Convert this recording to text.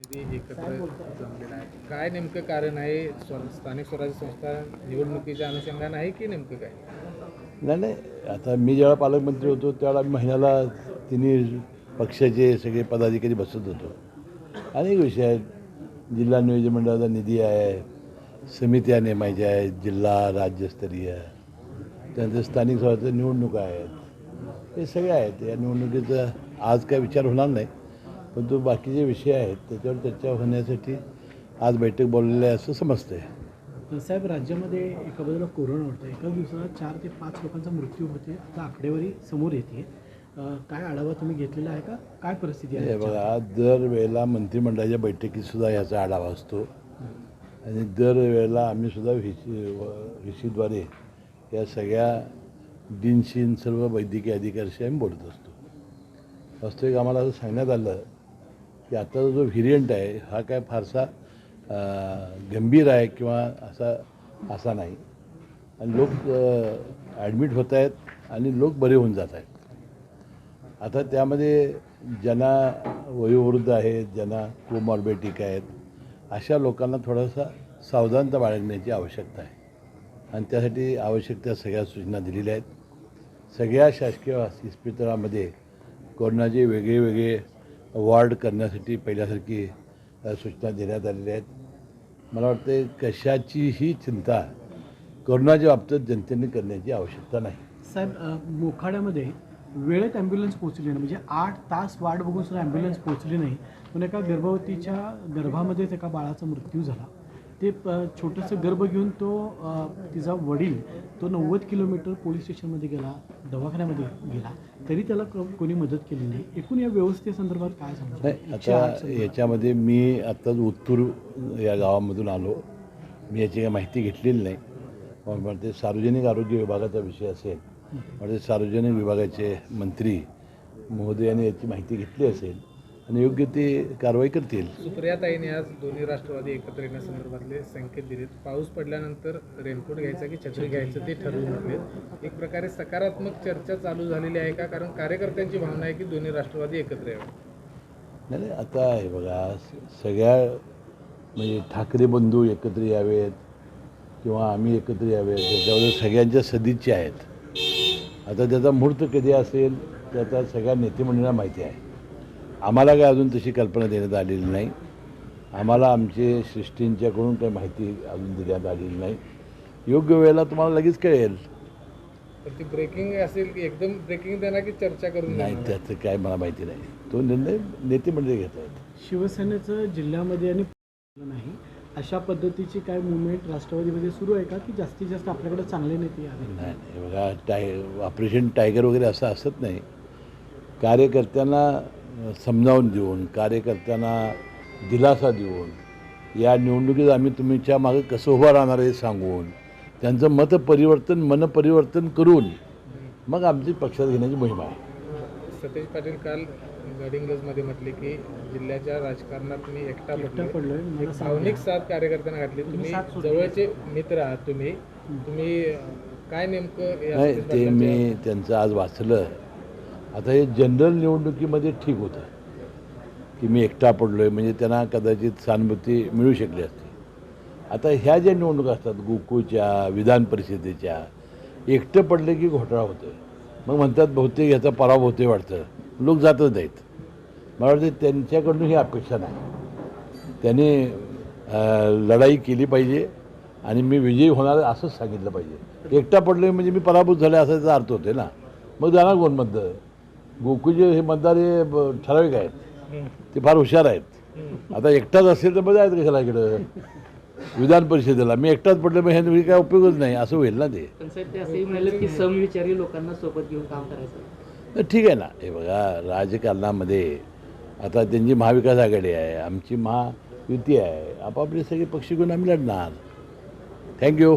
एकत्र जमलेला आहे. काय नेमकं कारण आहे? स्थानिक स्वराज्य संस्था निवडणुकीच्या अनुषंगानं आहे की नेमकं काय? नाही नाही. आता मी जेव्हा पालकमंत्री होतो त्यावेळा आम्ही महिन्याला तिन्ही पक्षाचे सगळे पदाधिकारी बसत होतो. अनेक विषय आहेत जिल्हा नियोजन मंडळाचा निधी आहे समित्या नेमायच्या आहेत जिल्हा राज्यस्तरीय त्यानंतर स्थानिक स्वराज्य निवडणुका आहेत. हे सगळे आहेत. या निवडणुकीचा आज काय विचार होणार नाही. पण तो बाकीचे विषय आहेत त्याच्यावर चर्चा होण्यासाठी आज बैठक बोललेली आहे असं समजतंय. साहेब राज्यामध्ये एका बाजूला कोरोना होतं एका दिवसाला चार ते पाच लोकांचा मृत्यू होते आता आकडेवारी समोर येते. काय आढावा तुम्ही घेतलेला आहे का? काय परिस्थिती आहे हे बघा दरवेळेला मंत्रिमंडळाच्या बैठकीत सुद्धा याचा आढावा असतो. आणि दरवेळेला आम्ही सुद्धा व्हिसी व्हिसीद्वारे या सगळ्या डीनशीन सर्व वैद्यकीय अधिकाऱ्याशी आम्ही बोलत असतो. वास्तविक आम्हाला असं सांगण्यात आलं की आत्ताचा जो व्हेरियंट आहे हा काय फारसा गंभीर आहे किंवा असा असा नाही. आणि लोक ॲडमिट होत आहेत आणि लोक बरे होऊन जात आहेत. आता त्यामध्ये ज्यांना वयोवृद्ध आहेत ज्यांना कोमॉर्बेटिक आहेत अशा लोकांना थोडासा सावधानता बाळगण्याची आवश्यकता आहे. आणि त्यासाठी आवश्यक त्या सगळ्या सूचना दिलेल्या आहेत. सगळ्या शासकीय इस्पितळामध्ये कोरोनाचे वेगळे वेगळे वॉर्ड करण्यासाठी पहिल्यासारखी सूचना देण्यात आलेल्या आहेत. मला वाटते कशाचीही चिंता कोरोनाच्या बाबतीत जनतेने करण्याची आवश्यकता नाही. साहेब मोखाड्यामध्ये वेळेत ॲम्ब्युलन्स पोहोचली नाही. म्हणजे आठ तास वाट बघून सुद्धा ॲम्ब्युलन्स पोहोचली नाही. पण एका गर्भवतीच्या गर्भामध्येच एका बाळाचा मृत्यू झाला. ते प छोटंसं गर्भ घेऊन तो तिचा वडील तो नव्वद किलोमीटर पोलीस स्टेशनमध्ये गेला दवाखान्यामध्ये गेला तरी त्याला क- कोणी मदत केली नाही. एकूण या व्यवस्थेसंदर्भात काय सांगू? नाही आता याच्यामध्ये मी आत्ताच उत्तूर या गावामधून आलो. मी याची काही माहिती घेतलेली नाही. पण पण ते सार्वजनिक आरोग्य विभागाचा विषय असेल म्हणजे सार्वजनिक विभागाचे मंत्री महोदयाने याची माहिती घेतली असेल आणि योग्य ती कारवाई करतील. सुप्रियाताईने आज दोन्ही राष्ट्रवादी एकत्र येण्यासंदर्भातले संकेत दिलेत. पाऊस पडल्यानंतर रेनकोट घ्यायचा की छत्री घ्यायचं ते ठरवून घेतलेत. एक प्रकारे सकारात्मक चर्चा चालू झालेली आहे का? कारण कार्यकर्त्यांची भावना आहे की दोन्ही राष्ट्रवादी एकत्र यावे. नाही आता हे बघा सगळ्या म्हणजे ठाकरे बंधू एकत्र यावेत किंवा आम्ही एकत्र यावेत त्याच्यावर सगळ्यांच्या सदिच्छा आहेत. आता त्याचा मुहूर्त कधी असेल ते आता सगळ्या नेतेमंडळाला माहिती आहे. आम्हाला काय अजून तशी कल्पना देण्यात आलेली नाही. आम्हाला आमचे सृष्टींच्याकडून काही माहिती अजून देण्यात आलेली नाही. योग्य वेळेला तुम्हाला लगेच कळेल. तर ती ब्रेकिंग असेल की एकदम ब्रेकिंग देणार की चर्चा करून नाही? त्याचं काय मला माहिती नाही. तो निर्णय नेतेमंडळी घेत आहेत. शिवसेनेचं जिल्ह्यामध्ये आणि नाही अशा पद्धतीची काय मुवमेंट राष्ट्रवादीमध्ये सुरू आहे का? की जास्तीत जास्त आपल्याकडे चांगले नेते यावे नाही नाही बघा टाय ऑपरेशन टायगर वगैरे असं असत नाही. कार्यकर्त्यांना समजावून देऊन कार्यकर्त्यांना दिलासा देऊन या निवडणुकीत आम्ही तुमच्या मागे कसं उभं राहणार हे सांगून त्यांचं मत परिवर्तन मन परिवर्तन करून मग आमची पक्षात घेण्याची मोहीम आहे. सतेज पाटील काल गडिंग्लजमध्ये म्हटले की जिल्ह्याच्या राजकारणात मी एकटा साथ भावनिक. साथ कार्यकर्त्यांना घातली. तुम्ही. जवळचे मित्र आहात तुम्ही. तुम्ही काय नेमकं नाही ते मी त्यांचं आज वाचलं. आता हे जनरल निवडणुकीमध्ये ठीक होतं. की मी एकटा पडलो आहे म्हणजे त्यांना कदाचित सहानुभूती मिळू शकली असती. आता ह्या ज्या निवडणुका असतात गोकुळच्या विधान परिषदेच्या एकटं पडले की घोटाळा होतो मग म्हणतात बहुतेक ह्याचा पराभव होते वाटतं. लोक जातच नाहीत. मला वाटतं त्यांच्याकडून ही अपेक्षा नाही. त्यांनी लढाई केली पाहिजे आणि मी विजयी होणार असंच सांगितलं पाहिजे. एकटा पडले म्हणजे मी पराभूत झाले असा त्याचा अर्थ होते ना. मग जाणार कोण म्हणतं गोकुळचे हे मतदार हे ब- ठराविक आहेत. ते फार हुशार आहेत. आता एकटाच असेल तर मग जायचं कशाला इकडं? विधान परिषदेला. मी एकटाच पडलं मग ह्याने काय उपयोगच नाही. असं होईल ना ते. पण साहेब ते असंही म्हणाले की समविचारी लोकांना सोबत घेऊन काम करायचं. तर ठीक आहे ना. हे बघा राजकारणामध्ये आता त्यांची महाविकास आघाडी आहे आमची महायुती आहे. आपापले सगळे पक्ष घेऊन आम्ही लढणार. थँक्यू.